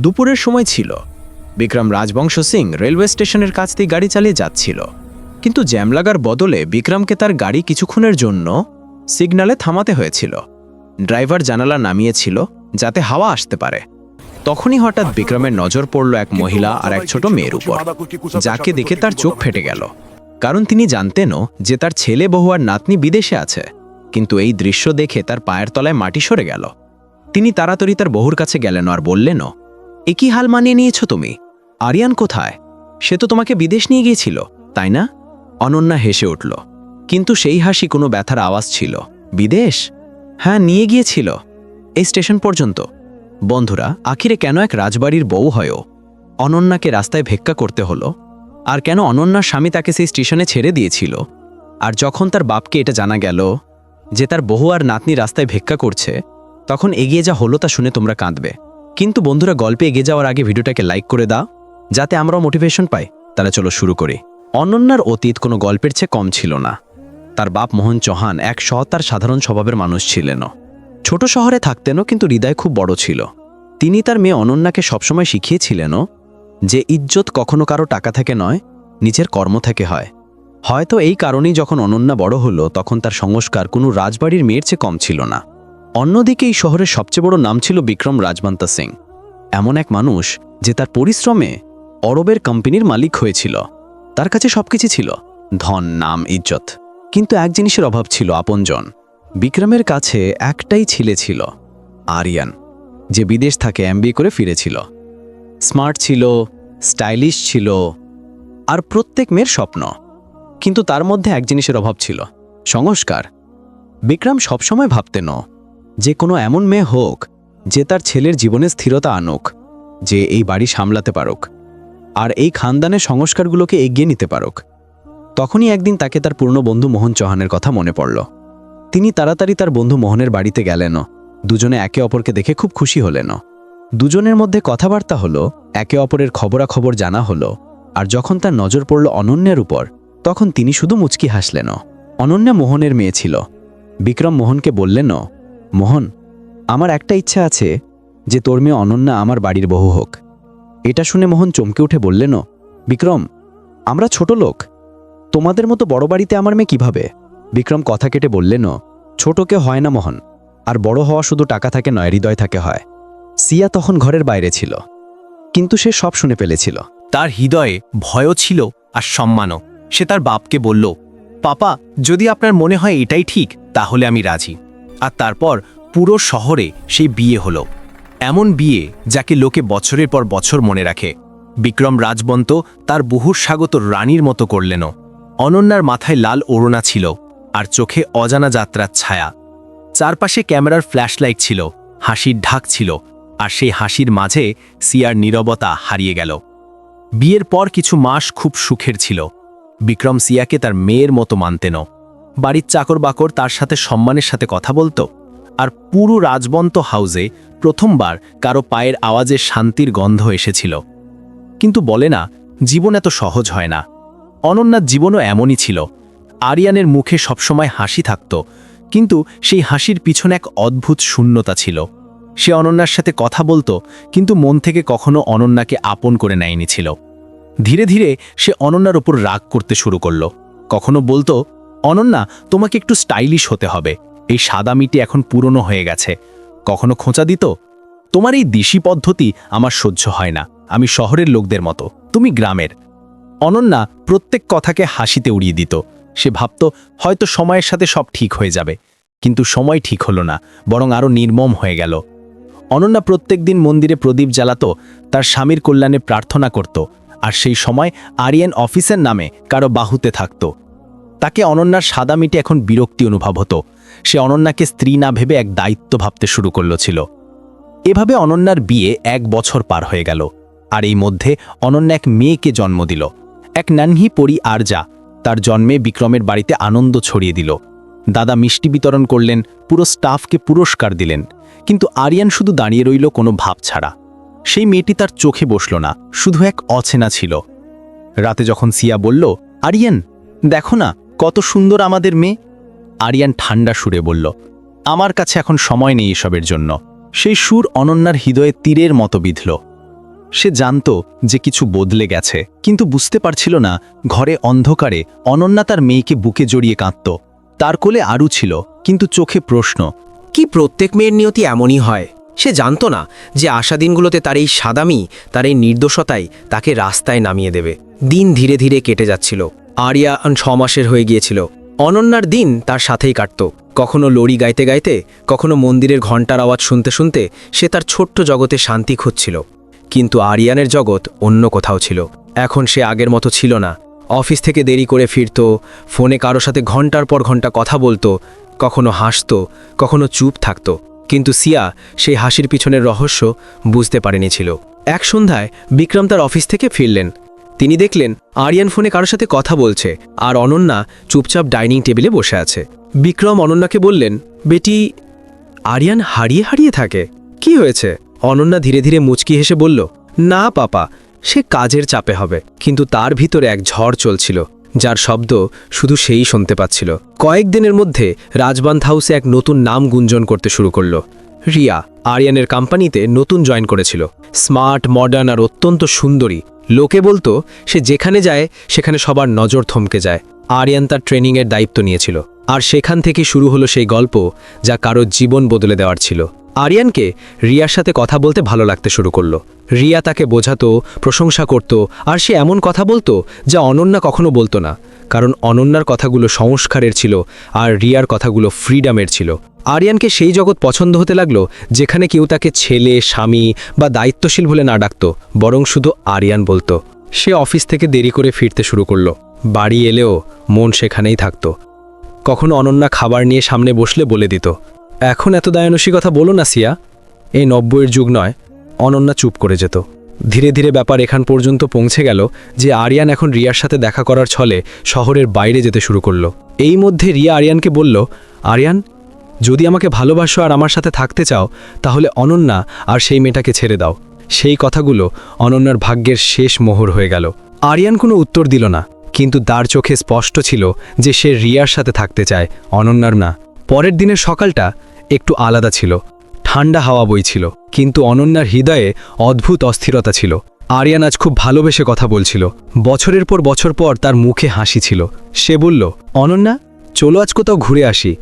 দুপুরের সময় ছিল। বিক্রম রাজবংশ সিং রেলওয়ে স্টেশনের কাছ দিয়ে গাড়ি চালিয়ে যাচ্ছিল। কিন্তু জ্যাম লাগার বদলে বিক্রমকে তার গাড়ি কিছুক্ষণের জন্য সিগনালে থামাতে হয়েছিল। ড্রাইভার জানালা নামিয়েছিল যাতে হাওয়া আসতে পারে। তখনই হঠাৎ বিক্রমের নজর পড়ল এক মহিলা আর এক ছোট মেয়ের উপর, যাকে দেখে তার চোখ ফেটে গেল। কারণ তিনি জানতেনও যে তার ছেলে বহু আর নাতনি বিদেশে আছে। কিন্তু এই দৃশ্য দেখে তার পায়ের তলায় মাটি সরে গেল। তিনি তাড়াতাড়ি তার বহুর কাছে গেলেন আর বললেনও এ কি হাল মানিয়ে নিয়েছ তুমি। আরিয়ান কোথায়? সে তো তোমাকে বিদেশ নিয়ে গিয়েছিল, তাই না? অনন্যা হেসে উঠল। কিন্তু সেই হাসি কোনো ব্যথার আওয়াজ ছিল। বিদেশ? হ্যাঁ নিয়ে গিয়েছিল। এই স্টেশন পর্যন্ত। বন্ধুরা, আখিরে কেন এক রাজবাড়ির বউ হয়ও অনন্যাকে রাস্তায় ভেক্ষা করতে হলো। আর কেন অনন্যার স্বামী তাকে সেই স্টেশনে ছেড়ে দিয়েছিল? আর যখন তার বাপকে এটা জানা গেল যে তার বহু আর নাতনি রাস্তায় ভিক্ষা করছে, তখন এগিয়ে যা হলো তা শুনে তোমরা কাঁদবে। কিন্তু বন্ধুরা, গল্পে এগিয়ে যাওয়ার আগে ভিডিওটাকে লাইক করে দাও, যাতে আমরাও মোটিভেশন পাই। তাহলে চলো শুরু করি। অনন্যার অতীত কোনো গল্পের চেয়ে কম ছিল না। তার বাপ মোহন চৌহান এক সৎ আর সাধারণ স্বভাবের মানুষ ছিলেন ছোট শহরে থাকতেনও, কিন্তু হৃদয় খুব বড় ছিল। তিনি তার মেয়ে অনন্যাকে সবসময় শিখিয়েছিলেনও যে ইজ্জত কখনো কারও টাকা থেকে নয়, নিজের কর্ম থেকে হয়। হয়তো এই কারণেই যখন অনন্যা বড় হলো, তখন তার সংস্কার কোনো রাজবাড়ির মেয়ের চেয়ে কম ছিল না। অন্যদিকে এই শহরের সবচেয়ে বড় নাম ছিল বিক্রম রাজমান্তা সিং। এমন এক মানুষ যে তার পরিশ্রমে অরবের কোম্পানির মালিক হয়েছিল। তার কাছে সবকিছু ছিল, ধন, নাম, ইজ্জত। কিন্তু এক জিনিসের অভাব ছিল আপনজন। বিক্রমের কাছে একটাই ছেলে ছিল, আরিয়ান, যে বিদেশ থাকে এমবিএ করে ফিরেছিল। স্মার্ট ছিল, স্টাইলিশ ছিল, আর প্রত্যেক মেয়ের স্বপ্ন। কিন্তু তার মধ্যে এক জিনিসের অভাব ছিল, সংস্কার। বিক্রম সবসময় ভাবতেন যে কোনো এমন মেয়ে হোক, যে তার ছেলের জীবনে স্থিরতা আনুক, যে এই বাড়ি সামলাতে পারুক, আর এই খানদানের সংস্কারগুলোকে এগিয়ে নিতে পারুক। তখনই একদিন তাকে তার পুরনো বন্ধু মোহন চৌহানের কথা মনে পড়ল। তিনি তাড়াতাড়ি তার বন্ধু মোহনের বাড়িতে গেলেন। দুজনে একে অপরকে দেখে খুব খুশি হলেন। দুজনের মধ্যে কথাবার্তা হলো, একে অপরের খবরাখবর জানা হলো, আর যখন তার নজর পড়ল অনন্যার উপর, তখন তিনি শুধু মুচকি হাসলেন। অনন্যা মোহনের মেয়ে ছিল। বিক্রম মোহনকে বললেন মোহন, আমার একটা ইচ্ছা আছে যে তোর মেয়ে অনন্যা আমার বাড়ির বহু হোক। এটা শুনে মোহন চমকে উঠে বললেন, বিক্রম, আমরা ছোট লোক। তোমাদের মতো বড় বাড়িতে আমার মেয়ে কীভাবে? বিক্রম কথা কেটে বললেন, ছোটকে হয় না মোহন, আর বড় হওয়া শুধু টাকা থাকে নয়, হৃদয় থাকে হয়। সিয়া তখন ঘরের বাইরে ছিল, কিন্তু সে সব শুনে ফেলেছিল। তার হৃদয়ে ভয়ও ছিল আর সম্মানও। সে তার বাপকে বলল, পাপা, যদি আপনার মনে হয় এটাই ঠিক, তাহলে আমি রাজি। আর তারপর পুরো শহরে সেই বিয়ে হলো। এমন বিয়ে যাকে লোকে বছরের পর বছর মনে রাখে। বিক্রম রাজবন্ত তার বহুর স্বাগত রানীর মতো করলেনও। অনন্যার মাথায় লাল ওড়না ছিল আর চোখে অজানা যাত্রার ছায়া। চারপাশে ক্যামেরার ফ্ল্যাশলাইট ছিল, হাসির ঢাক ছিল আর সেই হাসির মাঝে সিয়ার নীরবতা হারিয়ে গেল। বিয়ের পর কিছু মাস খুব সুখের ছিল। বিক্রম সিয়াকে তার মেয়ের মতো মানতেন বাড়ির চাকর বাকর তার সাথে সম্মানের সাথে কথা বলতো, আর পুরো রাজবন্ত হাউজে প্রথমবার কারও পায়ের আওয়াজে শান্তির গন্ধ এসেছিল। কিন্তু বলে না, জীবন এত সহজ হয় না। অনন্যার জীবনও এমনই ছিল। আরিয়ানের মুখে সবসময় হাসি থাকত, কিন্তু সেই হাসির পিছনে এক অদ্ভুত শূন্যতা ছিল। সে অনন্যার সাথে কথা বলতো, কিন্তু মন থেকে কখনো অনন্যাকে আপন করে নেয়নি ছিল। ধীরে ধীরে সে অনন্যার ওপর রাগ করতে শুরু করল। কখনো বলতো অনন্যা, তোমাকে একটু স্টাইলিশ হতে হবে। এই সাদা মিটি এখন পুরনো হয়ে গেছে। কখনো খোঁচা দিত? তোমার এই দিশি পদ্ধতি আমার সহ্য হয় না। আমি শহরের লোকদের মতো। তুমি গ্রামের। অনন্যা প্রত্যেক কথাকে হাসিতে উড়িয়ে দিত। সে ভাবত, হয়তো সময়ের সাথে সব ঠিক হয়ে যাবে। কিন্তু সময় ঠিক হলো না, বরং আরও নির্মম হয়ে গেল। অনন্যা প্রত্যেক দিন মন্দিরে প্রদীপ জ্বালাত, তার স্বামীর কল্যাণে প্রার্থনা করত, আর সেই সময় আরিয়ান অফিসের নামে কারও বাহুতে থাকত। তাকে অনন্যার সাদা মিটে এখন বিরক্তি অনুভব হতো। সে অনন্যাকে স্ত্রী না ভেবে এক দায়িত্ব ভাবতে শুরু করল ছিল। এভাবে অনন্যার বিয়ে এক বছর পার হয়ে গেল, আর এই মধ্যে অনন্যা এক মেয়েকে জন্ম দিল। এক নান্হি পরি আরজা তার জন্মে বিক্রমের বাড়িতে আনন্দ ছড়িয়ে দিল। দাদা মিষ্টি বিতরণ করলেন, পুরো স্টাফকে পুরস্কার দিলেন, কিন্তু আরিয়ান শুধু দাঁড়িয়ে রইল কোনো ভাব ছাড়া। সেই মেয়েটি তার চোখে বসল না, শুধু এক অচেনা ছিল। রাতে যখন সিয়া বলল, আরিয়ান, দেখো না কত সুন্দর আমাদের মেয়ে। আরিয়ান ঠান্ডা সুরে বলল, আমার কাছে এখন সময় নেই এসবের জন্য। সেই সুর অনন্যার হৃদয়ে তীরের মতো বিঁধল। সে জানত যে কিছু বদলে গেছে, কিন্তু বুঝতে পারছিল না, ঘরে অন্ধকারে অনন্যা তার মেয়েকে বুকে জড়িয়ে কাঁদত। তার কোলে আরু ছিল, কিন্তু চোখে প্রশ্ন, কি প্রত্যেক মেয়ের নিয়তি এমনই হয়? সে জানত না যে আশা দিনগুলোতে তার এই সাদামি, তার এই নির্দোষতাই তাকে রাস্তায় নামিয়ে দেবে। দিন ধীরে ধীরে কেটে যাচ্ছিল। আরিয়া ছ মাসের হয়ে গিয়েছিল। অনন্যার দিন তার সাথেই কাটত। কখনো লড়ি গাইতে গাইতে, কখনো মন্দিরের ঘণ্টার আওয়াজ শুনতে শুনতে সে তার ছোট্ট জগতে শান্তি খুঁজছিল। কিন্তু আরিয়ানের জগৎ অন্য কোথাও ছিল। এখন সে আগের মতো ছিল না। অফিস থেকে দেরি করে ফিরত, ফোনে কারও সাথে ঘণ্টার পর ঘণ্টা কথা বলতো, কখনো হাসত, কখনো চুপ থাকত। কিন্তু সিয়া সেই হাসির পিছনের রহস্য বুঝতে পারেনি ছিল। এক সন্ধ্যায় বিক্রম তার অফিস থেকে ফিরলেন। তিনি দেখলেন আরিয়ান ফোনে কারোর সাথে কথা বলছে আর অনন্যা চুপচাপ ডাইনিং টেবিলে বসে আছে। বিক্রম অনন্যাকে বললেন, বেটি, আরিয়ান হারিয়ে হারিয়ে থাকে। কি হয়েছে? অনন্যা ধীরে ধীরে মুচকি হেসে বলল, না পাপা, সে কাজের চাপে হবে। কিন্তু তার ভিতরে এক ঝড় চলছিল, যার শব্দ শুধু সেই শুনতে পাচ্ছিল। কয়েকদিনের মধ্যে রাজবান্ধ হাউসে এক নতুন নাম গুঞ্জন করতে শুরু করল। রিয়া, আরিয়ানের কোম্পানিতে নতুন জয়েন করেছিল। স্মার্ট, মডার্ন আর অত্যন্ত সুন্দরী লোকে বলতো, সে যেখানে যায়, সেখানে সবার নজর থমকে যায়। আরিয়ান তার ট্রেনিংয়ের দায়িত্ব নিয়েছিল। আর সেখান থেকে শুরু হলো সেই গল্প যা কারও জীবন বদলে দেওয়ার ছিল। আরিয়ানকে রিয়ার সাথে কথা বলতে ভালো লাগতে শুরু করল। রিয়া তাকে বোঝাতো, প্রশংসা করত, আর সে এমন কথা বলতো যা অনন্যা কখনো বলতো না। কারণ অনন্যার কথাগুলো সংস্কারের ছিল আর রিয়ার কথাগুলো ফ্রিডামের ছিল। আরিয়ানকে সেই জগৎ পছন্দ হতে লাগল, যেখানে কেউ তাকে ছেলে, স্বামী বা দায়িত্বশীল বলে না ডাকত, বরং শুধু আরিয়ান বলতো। সে অফিস থেকে দেরি করে ফিরতে শুরু করল। বাড়ি এলেও মন সেখানেই থাকত। কখনো অনন্যা খাবার নিয়ে সামনে বসলে বলে দিত, এখন এত দায়নসী কথা বলো না, সিয়া। এই নব্বইয়ের যুগ নয়, অনন্যা চুপ করে যেত। ধীরে ধীরে ব্যাপার এখান পর্যন্ত পৌঁছে গেল যে আরিয়ান এখন রিয়ার সাথে দেখা করার ছলে শহরের বাইরে যেতে শুরু করল। এই মধ্যে রিয়া আরিয়ানকে বলল, আরিয়ান, যদি আমাকে ভালোবাসো আর আমার সাথে থাকতে চাও, তাহলে অনন্যা আর সেই মেয়েটাকে ছেড়ে দাও। সেই কথাগুলো অনন্যার ভাগ্যের শেষ মোহর হয়ে গেল। আরিয়ান কোনো উত্তর দিল না, কিন্তু তার চোখে স্পষ্ট ছিল যে সে রিয়ার সাথে থাকতে চায়, অনন্যার না। পরের দিনের সকালটা একটু আলাদা ছিল। ঠান্ডা হাওয়া বইছিল, কিন্তু অনন্যার হৃদয়ে অদ্ভুত অস্থিরতা ছিল। আরিয়ান আজ খুব ভালোবেসে কথা বলছিল। বছরের পর বছর পর তার মুখে হাসি ছিল। সে বলল, অনন্যা, চলো আজ কোথাও ঘুরে আসি।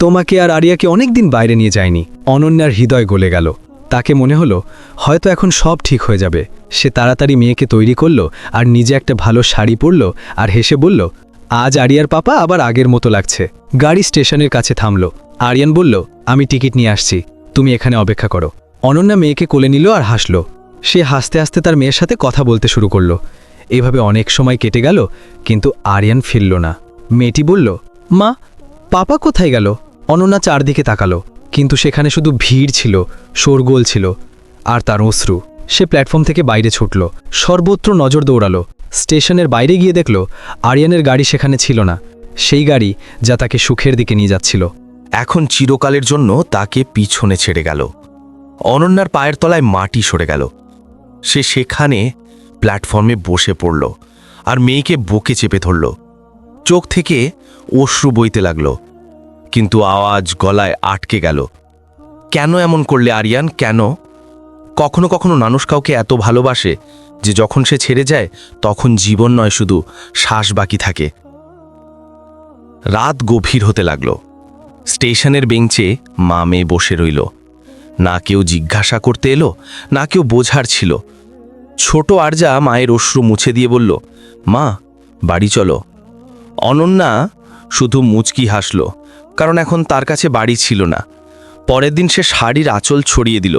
তোমাকে আর আরিয়াকে অনেক দিন বাইরে নিয়ে যায়নি অনন্যার হৃদয় গলে গেল। তাকে মনে হলো, হয়তো এখন সব ঠিক হয়ে যাবে। সে তাড়াতাড়ি মেয়েকে তৈরি করল আর নিজে একটা ভালো শাড়ি পরল আর হেসে বলল, আজ আরিয়ার পাপা আবার আগের মতো লাগছে। গাড়ি স্টেশনের কাছে থামল। আরিয়ান বলল, আমি টিকিট নিয়ে আসছি। তুমি এখানে অপেক্ষা করো। অনন্যা মেয়েকে কোলে নিল আর হাসল। সে হাসতে হাসতে তার মেয়ের সাথে কথা বলতে শুরু করল। এভাবে অনেক সময় কেটে গেল, কিন্তু আরিয়ান ফিরল না। মেয়েটি বলল, মা, পাপা কোথায় গেল? অনন্যা চারদিকে তাকালো, কিন্তু সেখানে শুধু ভিড় ছিল, শোরগোল ছিল, আর তার অশ্রু। সে প্ল্যাটফর্ম থেকে বাইরে ছুটল, সর্বত্র নজর দৌড়ালো। স্টেশনের বাইরে গিয়ে দেখল, আরিয়ানের গাড়ি সেখানে ছিল না। সেই গাড়ি যা তাকে সুখের দিকে নিয়ে যাচ্ছিল। এখন চিরকালের জন্য তাকে পিছনে ছেড়ে গেল। অনন্যার পায়ের তলায় মাটি সরে গেল। সে সেখানে প্ল্যাটফর্মে বসে পড়ল আর মেয়েকে বকে চেপে ধরল। চোখ থেকে অশ্রু বইতে লাগল, কিন্তু আওয়াজ গলায় আটকে গেল। কেন এমন করলে আরিয়ান? কেন? কখনো কখনো মানুষ কাউকে এত ভালোবাসে যে যখন সে ছেড়ে যায়, তখন জীবন নয় শুধু শ্বাস বাকি থাকে। রাত গভীর হতে লাগল। স্টেশনের বেঞ্চে মা মেয়ে বসে রইল। না কেউ জিজ্ঞাসা করতে এলো, না কেউ বোঝার ছিল। ছোট আরজা মায়ের অশ্রু মুছে দিয়ে বলল, মা, বাড়ি চলো। অনন্যা শুধু মুচকি হাসল, কারণ এখন তার কাছে বাড়ি ছিল না। পরের দিন সে শাড়ির আঁচল ছড়িয়ে দিল।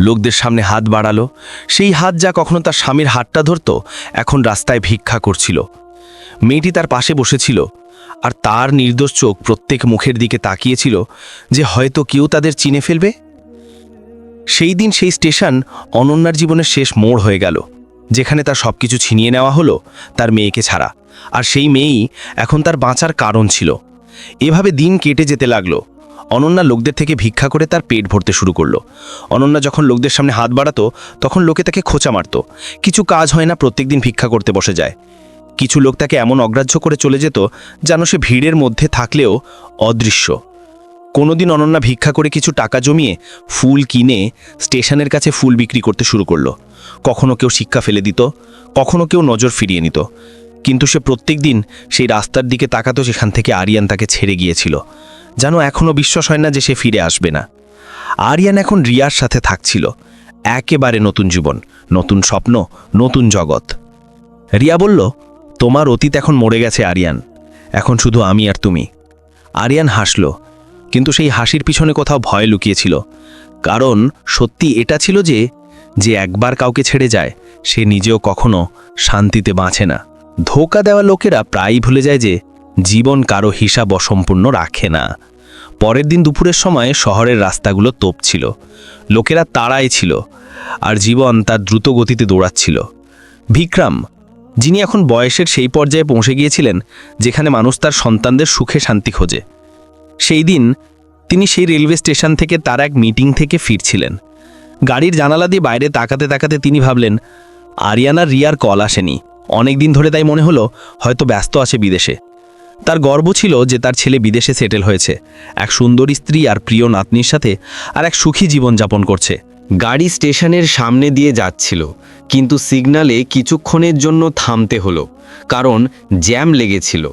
লোকদের সামনে হাত বাড়ালো। সেই হাত যা কখনো তার স্বামীর হাতটা ধরত, এখন রাস্তায় ভিক্ষা করছিল। মেয়েটি তার পাশে বসেছিল আর তার নির্দোষ চোখ প্রত্যেক মুখের দিকে তাকিয়েছিল যে হয়তো কেউ তাদের চিনে ফেলবে। সেই দিন সেই স্টেশন অনন্যার জীবনের শেষ মোড় হয়ে গেল, যেখানে তার সব কিছু ছিনিয়ে নেওয়া হলো তার মেয়েকে ছাড়া। আর সেই মেয়েই এখন তার বাঁচার কারণ ছিল। এভাবে দিন কেটে যেতে লাগল। অনন্যা লোকদের থেকে ভিক্ষা করে তার পেট ভরতে শুরু করল। অনন্যা যখন লোকদের সামনে হাত বাড়াতো, তখন লোকে তাকে খোঁচা মারত। কিছু কাজ হয় না, প্রত্যেকদিন ভিক্ষা করতে বসে যায়। কিছু লোক তাকে এমন অগ্রাহ্য করে চলে যেত যেন সে ভিড়ের মধ্যে থাকলেও অদৃশ্য। কোনোদিন অনন্যা ভিক্ষা করে কিছু টাকা জমিয়ে ফুল কিনে স্টেশনের কাছে ফুল বিক্রি করতে শুরু করল। কখনো কেউ শিক্ষা ফেলে দিত, কখনো কেউ নজর ফিরিয়ে নিত। কিন্তু সে প্রত্যেক দিন সেই রাস্তার দিকে তাকাতো সেখান থেকে আরিয়ান তাকে ছেড়ে গিয়েছিল। যেন এখনও বিশ্বাস হয় না যে সে ফিরে আসবে না। আরিয়ান এখন রিয়ার সাথে থাকছিল। একেবারে নতুন জীবন, নতুন স্বপ্ন, নতুন জগৎ। রিয়া বলল তোমার অতীত এখন মরে গেছে, আরিয়ান। এখন শুধু আমি আর তুমি। আরিয়ান হাসল, কিন্তু সেই হাসির পিছনে কোথাও ভয় লুকিয়েছিল। কারণ সত্যি এটা ছিল যে যে একবার কাউকে ছেড়ে যায়, সে নিজেও কখনো শান্তিতে বাঁচে না। ধোকা দেওয়া লোকেরা প্রায়ই ভুলে যায় যে, জীবন কারও হিসাব অসম্পূর্ণ রাখে না। পরের দিন দুপুরের সময় শহরের রাস্তাগুলো তোপ ছিল। লোকেরা তাড়াই ছিল, আর জীবন তার দ্রুত গতিতে দৌড়াচ্ছিল। বিক্রম যিনি এখন বয়সের সেই পর্যায়ে পৌঁছে গিয়েছিলেন, যেখানে মানুষ তার সন্তানদের সুখে শান্তি খোঁজে। সেই দিন তিনি সেই রেলওয়ে স্টেশন থেকে তার এক মিটিং থেকে ফিরছিলেন। গাড়ির জানালা দিয়ে বাইরে তাকাতে তাকাতে তিনি ভাবলেন, আরিয়ানার রিয়ার কল আসেনি। অনেক দিন ধরে তাই মনে হলো, হয়তো ব্যস্ত আছে বিদেশে। তার গর্ব ছিল যে তার ছেলে বিদেশে সেটেল হয়েছে, এক সুন্দরী স্ত্রী আর প্রিয় নাতনির সাথে আর এক সুখী জীবন যাপন করছে। গাড়ি স্টেশনের সামনে দিয়ে যাচ্ছিল, কিন্তু সিগনালে কিছুক্ষণের জন্য থামতে হলো, কারণ জ্যাম লেগেছিল।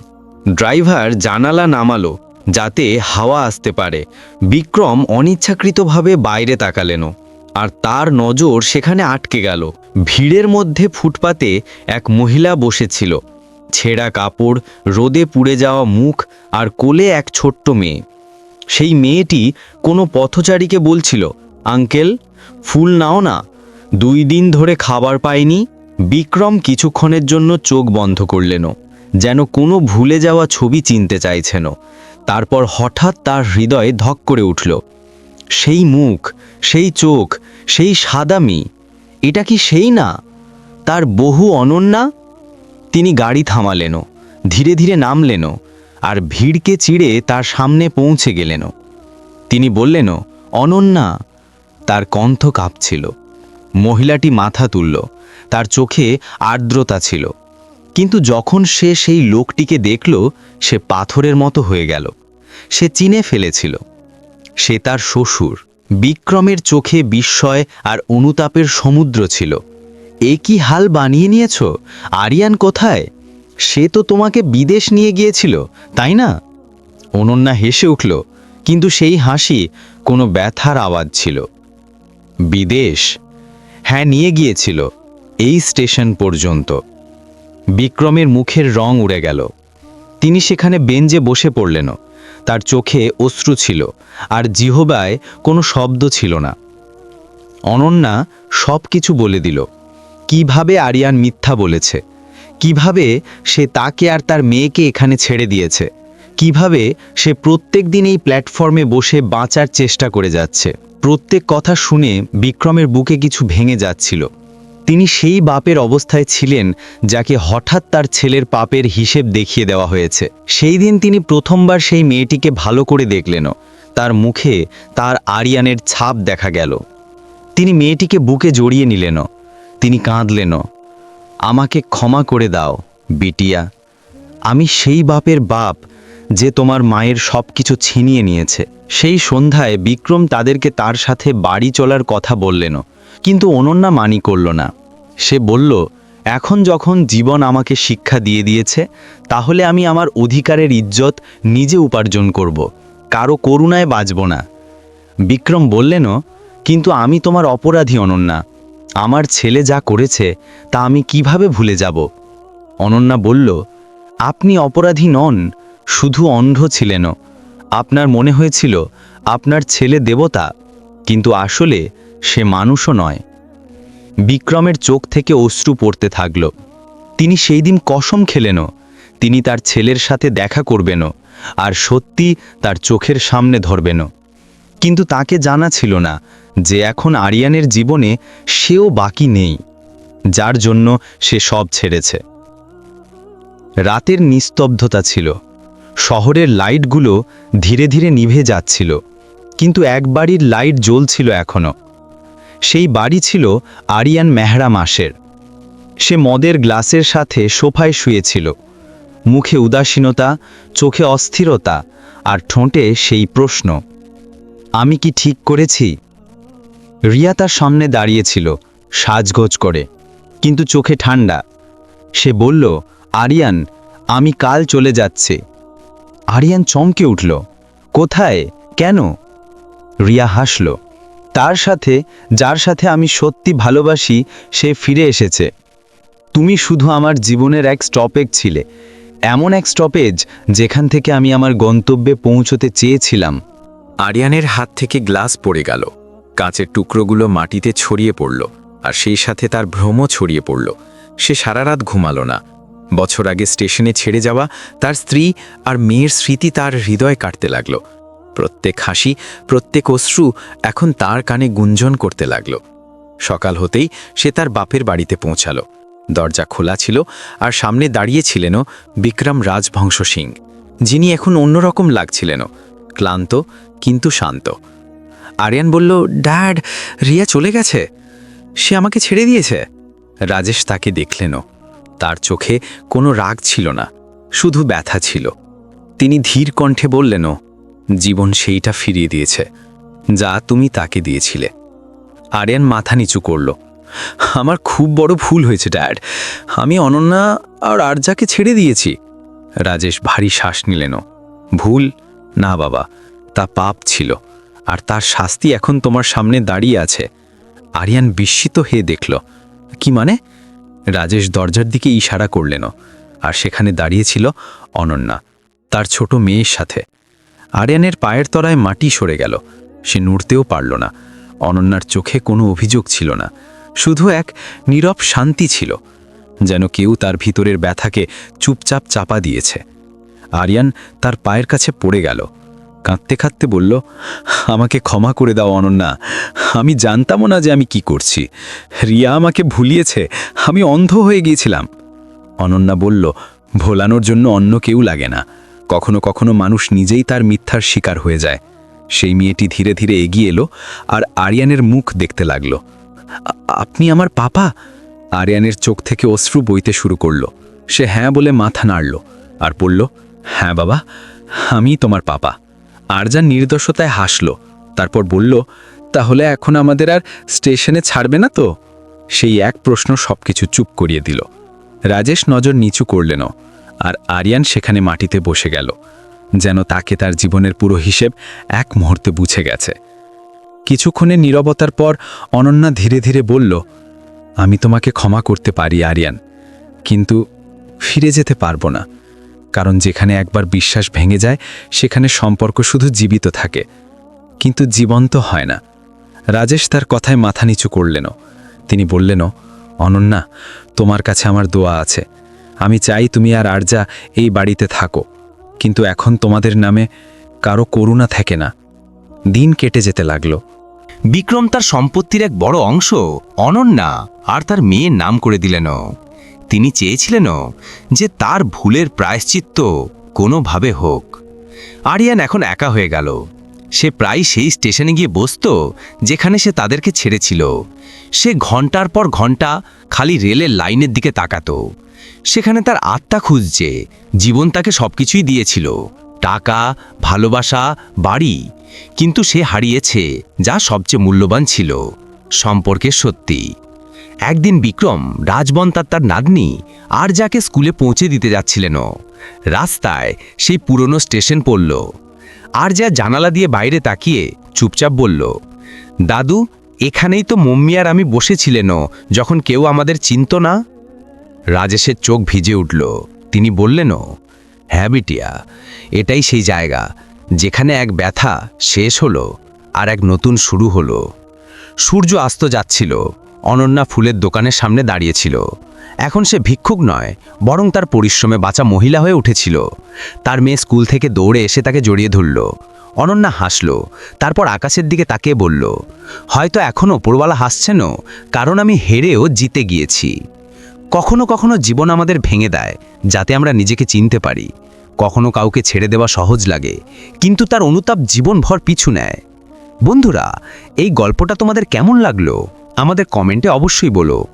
ড্রাইভার জানালা নামালো, যাতে হাওয়া আসতে পারে। বিক্রম অনিচ্ছাকৃতভাবে বাইরে তাকালেনও আর তার নজর সেখানে আটকে গেল। ভিড়ের মধ্যে ফুটপাতে এক মহিলা বসেছিল। ছেঁড়া কাপড়, রোদে পুড়ে যাওয়া মুখ আর কোলে এক ছোট্ট মেয়ে। সেই মেয়েটি কোনো পথচারীকে বলছিল, আঙ্কেল ফুল নাও না। দুই দিন ধরে খাবার পায়নি বিক্রম কিছুক্ষণের জন্য চোখ বন্ধ করলেনও যেন কোনো ভুলে যাওয়া ছবি চিনতে চাইছেন তারপর হঠাৎ তার হৃদয়ে ধক করে উঠল। সেই মুখ, সেই চোখ, সেই সাদামি এটা কি সেই না? তার বহু অনন্যা? তিনি গাড়ি থামালেনও ধীরে ধীরে নামলেনও আর ভিড়কে চিড়ে তার সামনে পৌঁছে গেলেনও তিনি বললেনও অনন্যা তার কণ্ঠ কাঁপছিল। মহিলাটি মাথা তুলল। তার চোখে আর্দ্রতা ছিল। কিন্তু যখন সে সেই লোকটিকে দেখল, সে পাথরের মতো হয়ে গেল। সে চিনে ফেলেছিল। সে তার শ্বশুর। বিক্রমের চোখে বিস্ময় আর অনুতাপের সমুদ্র ছিল। এ কি হাল বানিয়ে নিয়েছ? আরিয়ান কোথায়? সে তো তোমাকে বিদেশ নিয়ে গিয়েছিল, তাই না? অনন্যা হেসে উঠল। কিন্তু সেই হাসি কোনো ব্যথার আওয়াজ ছিল। বিদেশ? হ্যাঁ নিয়ে গিয়েছিল, এই স্টেশন পর্যন্ত। বিক্রমের মুখের রং উড়ে গেল। তিনি সেখানে বেঞ্জে বসে পড়লেন। তার চোখে অশ্রু ছিল, আর জিহবায় কোনো শব্দ ছিল না। অনন্যা সব কিছু বলে দিল, কীভাবে আরিয়ান মিথ্যা বলেছে? কীভাবে সে তাকে আর তার মেয়েকে এখানে ছেড়ে দিয়েছে? কীভাবে সে প্রত্যেক দিন এই প্ল্যাটফর্মে বসে বাঁচার চেষ্টা করে যাচ্ছে। প্রত্যেক কথা শুনে বিক্রমের বুকে কিছু ভেঙে যাচ্ছিল। তিনি সেই বাপের অবস্থায় ছিলেন যাকে হঠাৎ তার ছেলের পাপের হিসেব দেখিয়ে দেওয়া হয়েছে। সেই দিন তিনি প্রথমবার সেই মেয়েটিকে ভালো করে দেখলেনও তার মুখে তার আরিয়ানের ছাপ দেখা গেল। তিনি মেয়েটিকে বুকে জড়িয়ে নিলেনও তিনি কাঁদলেনও আমাকে ক্ষমা করে দাও, বিটিয়া। আমি সেই বাপের বাপ যে তোমার মায়ের সব কিছু ছিনিয়ে নিয়েছে। সেই সন্ধ্যায় বিক্রম তাদেরকে তার সাথে বাড়ি চলার কথা বললেনও কিন্তু অনন্যা মানি করল না। সে বলল, এখন যখন জীবন আমাকে শিক্ষা দিয়ে দিয়েছে, তাহলে আমি আমার অধিকারের ইজ্জত নিজে উপার্জন করব। কারও করুণায় বাঁচব না। বিক্রম বললেনও কিন্তু আমি তোমার অপরাধী অনন্যা। আমার ছেলে যা করেছে, তা আমি কীভাবে ভুলে যাব? অনন্যা বলল, আপনি অপরাধী নন শুধু অন্ধ ছিলেন আপনার মনে হয়েছিল, আপনার ছেলে দেবতা, কিন্তু আসলে সে মানুষও নয়। বিক্রমের চোখ থেকে অশ্রু পড়তে থাকল। তিনি সেই দিন কসম খেলেনও, তিনি তার ছেলের সাথে দেখা করবেনও, আর সত্যি তার চোখের সামনে ধরবেনও। কিন্তু তাকে জানা ছিল না যে এখন আরিয়ানের জীবনে সেও বাকি নেই, যার জন্য সে সব ছেড়েছে। রাতের নিস্তব্ধতা ছিল। শহরের লাইটগুলো ধীরে ধীরে নিভে যাচ্ছিল, কিন্তু এক বাড়ির লাইট জ্বলছিল এখনও সেই বাড়ি ছিল আরিয়ান মেহরা মাসের সে মদের গ্লাসের সাথে সোফায় শুয়েছিল। মুখে উদাসীনতা, চোখে অস্থিরতা আর ঠোঁটে সেই প্রশ্ন, আমি কি ঠিক করেছি? রিয়া তার সামনে দাঁড়িয়েছিল সাজগোজ করে, কিন্তু চোখে ঠান্ডা। সে বলল, আরিয়ান, আমি কাল চলে যাচ্ছে। আরিয়ান চমকে উঠল। কোথায়? কেন? রিয়া হাসল। তার সাথে, যার সাথে আমি সত্যি ভালোবাসি, সে ফিরে এসেছে। তুমি শুধু আমার জীবনের এক স্টপেজ ছিলে। এমন এক স্টপেজ যেখান থেকে আমি আমার গন্তব্যে পৌঁছতে চেয়েছিলাম। আরিয়ানের হাত থেকে গ্লাস পড়ে গেল। কাঁচের টুকরোগুলো মাটিতে ছড়িয়ে পড়ল, আর সেই সাথে তার ভ্রমও ছড়িয়ে পড়ল। সে সারা রাত ঘুমালো না। বছর আগে স্টেশনে ছেড়ে যাওয়া তার স্ত্রী আর মেয়ের স্মৃতি তার হৃদয় কাটতে লাগল। প্রত্যেক হাসি, প্রত্যেক অশ্রু এখন তার কানে গুঞ্জন করতে লাগল। সকাল হতেই সে তার বাপের বাড়িতে পৌঁছালো। দরজা খোলা ছিল আর সামনে দাঁড়িয়েছিলেনও বিক্রম রাজবংশ সিং, যিনি এখন অন্যরকম লাগছিলেনও ক্লান্ত কিন্তু শান্ত। আরিয়ান বলল, ড্যাড, রিয়া চলে গেছে? সে আমাকে ছেড়ে দিয়েছে? রাজেশ তাকে দেখলেনও তার চোখে কোনো রাগ ছিল না, শুধু ব্যথা ছিল। তিনি ধীর কণ্ঠে বললেনও জীবন সেইটা ফিরিয়ে দিয়েছে, যা তুমি তাকে দিয়েছিলে। আরিয়ান মাথা নিচু করল, আমার খুব বড় ভুল হয়েছে, ড্যাড। আমি অনন্যা আর আরজাকে ছেড়ে দিয়েছি। রাজেশ ভারী শ্বাস নিলেনও ভুল। না, বাবা, তা পাপ ছিল, আর তার শাস্তি এখন তোমার সামনে দাঁড়িয়ে আছে। আরিয়ান বিস্মিত হয়ে দেখল, কি মানে? রাজেশ দরজার দিকে ইশারা করলেন আর সেখানে দাঁড়িয়েছিল অনন্যা, তার ছোট মেয়ের সাথে। আরিয়ানের পায়ের তলায় মাটি সরে গেল, সে নড়তেও পারল না। অনন্যার চোখে কোনো অভিযোগ ছিল না, শুধু এক নীরব শান্তি ছিল, যেন কেউ তার ভিতরের ব্যথাকে চুপচাপ চাপা দিয়েছে। আরিয়ান তার পায়ের কাছে পড়ে গেল কাঁদতে কাঁদতে বলল, আমাকে ক্ষমা করে দাও অনন্যা। আমি জানতামও না যে আমি কি করছি। রিয়া আমাকে ভুলিয়েছে। আমি অন্ধ হয়ে গিয়েছিলাম। অনন্যা বলল, ভোলানোর জন্য অন্য কেউ লাগে না। কখনো কখনো মানুষ নিজেই তার মিথ্যার শিকার হয়ে যায়। সেই মেয়েটি ধীরে ধীরে এগিয়ে এলো আর আরিয়ানের মুখ দেখতে লাগল। আপনি আমার পাপা? আরিয়ানের চোখ থেকে অশ্রু বইতে শুরু করল। সে হ্যাঁ বলে মাথা নাড়ল আর বলল হ্যাঁ বাবা আমি তোমার পাপা। আরজান নির্দোষতায় হাসল, তারপর বলল, তাহলে এখন আমাদের আর স্টেশনে ছাড়বে না তো? সেই এক প্রশ্ন সবকিছু চুপ করিয়ে দিল। রাজেশ নজর নিচু করলেন আর আরিয়ান সেখানে মাটিতে বসে গেল, যেন তাকে তার জীবনের পুরো হিসেব এক মুহূর্তে বুঝে গেছে। কিছুক্ষণের নীরবতার পর অনন্যা ধীরে ধীরে বলল, আমি তোমাকে ক্ষমা করতে পারি, আরিয়ান, কিন্তু ফিরে যেতে পারব না। কারণ যেখানে একবার বিশ্বাস ভেঙে যায়, সেখানে সম্পর্ক শুধু জীবিত থাকে। কিন্তু জীবন্ত হয় না। রাজেশ তার কথায় মাথা নিচু করলেনও। তিনি বললেনও, অনন্যা, তোমার কাছে আমার দোয়া আছে। আমি চাই তুমি আর আরজা এই বাড়িতে থাকো। কিন্তু এখন তোমাদের নামে কারও করুণা থাকে না। দিন কেটে যেতে লাগল। বিক্রম তার সম্পত্তির এক বড় অংশ অনন্যা আর তার মেয়ের নাম করে দিলেন তিনি চেয়েছিলেন যে তার ভুলের প্রায়শ্চিত্ত কোনোভাবে হোক। আরিয়ান এখন একা হয়ে গেল। সে প্রায় সেই স্টেশনে গিয়ে বসত যেখানে সে তাদেরকে ছেড়েছিল। সে ঘণ্টার পর ঘণ্টা খালি রেলের লাইনের দিকে তাকাতো। সেখানে তার আত্মা খুঁজছে, জীবন তাকে সবকিছুই দিয়েছিল। টাকা, ভালোবাসা, বাড়ি। কিন্তু সে হারিয়েছে যা সবচেয়ে মূল্যবান ছিল, সম্পর্কের সত্যি। একদিন বিক্রম, রাজবন তার তার নাতনি আর যাকে স্কুলে পৌঁছে দিতে যাচ্ছিলেন রাস্তায় সেই পুরনো স্টেশন পড়ল। আর যা জানালা দিয়ে বাইরে তাকিয়ে চুপচাপ বলল, দাদু, এখানেই তো মম্মি আর আমি বসেছিলেন যখন কেউ আমাদের চিনত না? রাজেশের চোখ ভিজে উঠল। তিনি বললেনও হ্যাঁ বিটিয়া, এটাই সেই জায়গা, যেখানে এক ব্যথা শেষ হলো আর এক নতুন শুরু হলো। সূর্য আস্ত যাচ্ছিল অনন্যা ফুলের দোকানের সামনে দাঁড়িয়েছিল। এখন সে ভিক্ষুক নয়, বরং তার পরিশ্রমে বাঁচা মহিলা হয়ে উঠেছিল। তার মেয়ে স্কুল থেকে দৌড়ে এসে তাকে জড়িয়ে ধরল। অনন্যা হাসল, তারপর আকাশের দিকে তাকিয়ে বলল, হয়তো এখনও ওপরওয়ালা হাসছেনও কারণ আমি হেরেও জিতে গিয়েছি। কখনো কখনো জীবন আমাদের ভেঙে দেয়, যাতে আমরা নিজেকে চিনতে পারি। কখনো কাউকে ছেড়ে দেওয়া সহজ লাগে, কিন্তু তার অনুতাপ জীবনভর পিছু নেয়। বন্ধুরা, এই গল্পটা তোমাদের কেমন লাগল? আমাদের কমেন্টে অবশ্যই বলো।